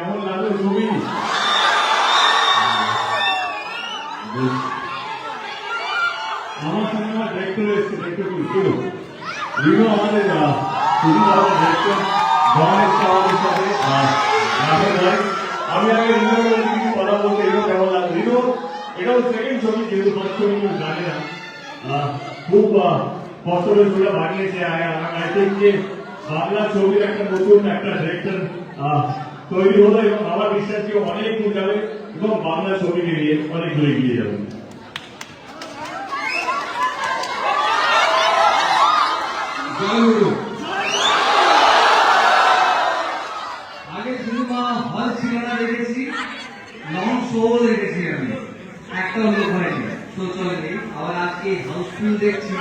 ছবি আমার সঙ্গে আমার এসছে ডাইরেক্টর রিনু রিনু আমাদের শুধু আমাদের ডাইরেক্টর জন আমাদের সাথে আমি আগে কিছু কথা বলতে রিনু কেমন লাগে রিনু এটাও সেকেন্ড ছবি, যেহেতু ফার্স্ট ছবি কেউ জানে না। খুব করে ছবিটা বানিয়েছে আই থিঙ্ক যে বাংলা ছবির একটা নতুন একটা ডিরেক্টর তৈরি হলো এবং আমার বিশ্বাস যে অনেক দূর যাবে এবং বাংলা ছবিকে নিয়ে অনেক দূরে এগিয়ে যাবে। আগে সিনেমা হল না দেখেছি, লং শো দেখেছি আমি। একটা লোক হয়নি শো চলেনি আবার আজকে হাউসফুল দেখছি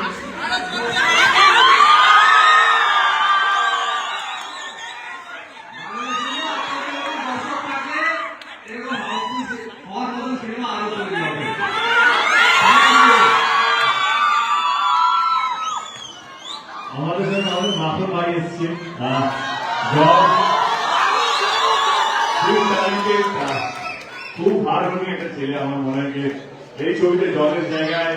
বাংলা সিনেমা আপনাদের মতো দর্শক থাকলে এরকম হাউসফুল হওয়ার মতো সিনেমা আরও তৈরি হবে আমাদের সাথে আমাদের মাথা ভাই এসছে। আহ, খুব হার্ডওয়ার্কিং একটা ছেলে আমার মনে হয় এই ছবিতে জলের জায়গায়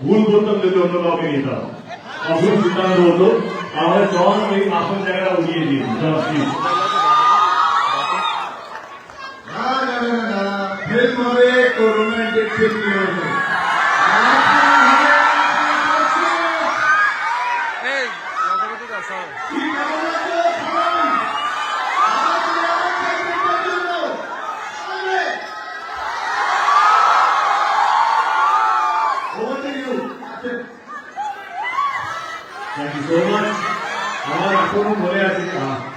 ভুল করতাম যদি অন্য কাউকে নিতাম। কখন সিদ্ধান্ত হতো। আমাদের জন ওই মাখন জায়গাটা উঠিয়ে দিয়েছি ফিল্ম আমার এখনও মনে আছে।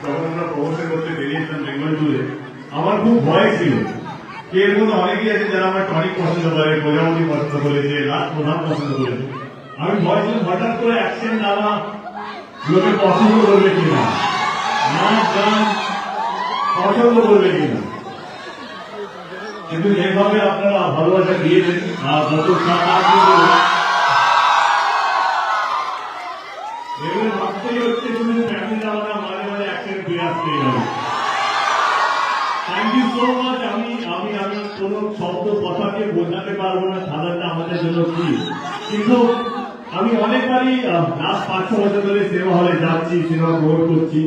যখন আমরা প্রমোশন করতে বেরিয়েছিলাম বেঙ্গল আমার খুব ভয় ছিল। এর মধ্যে অনেকেই আছে যারা আমার টনিক পছন্দ করে প্রজাপতি পছন্দ করেছে রাত প্রধান পছন্দ করেছে আমি ভয় ছিল, হঠাৎ করে অ্যাকশন নামা লোকে পছন্দ করবে কিনা। নাচ গান পছন্দ করবে কিনা। কিন্তু যেভাবে আপনারা ভালোবাসা দিয়েছেন, আর আট এগুলো ভাবতেই শব্দ কথাকে বোঝাতে পারব না। সাধারণত আমাদের জন্য কি কিন্তু আমি অনেকবারই লাস্ট পাঁচ ছ বছর ধরে সিনেমা হলে যাচ্ছি, সিনেমা গ্রহণ করছি।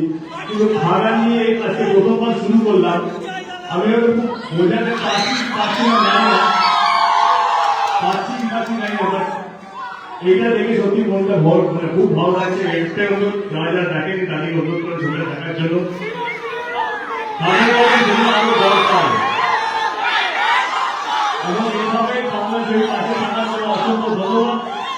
কিন্তু খাগা নিয়ে আজকে প্রথমবার শুরু করলাম। আমি বোঝাতে পারছি না, জানি না। জানি না এটা দেখে সত্যি মনটা ভর মানে খুব ভালো লাগছে। একটাই অনুরোধ যারা যারা তাদেরকে অনুরোধ করে দেখার এইভাবে জন্য অসংখ্য ধন্যবাদ।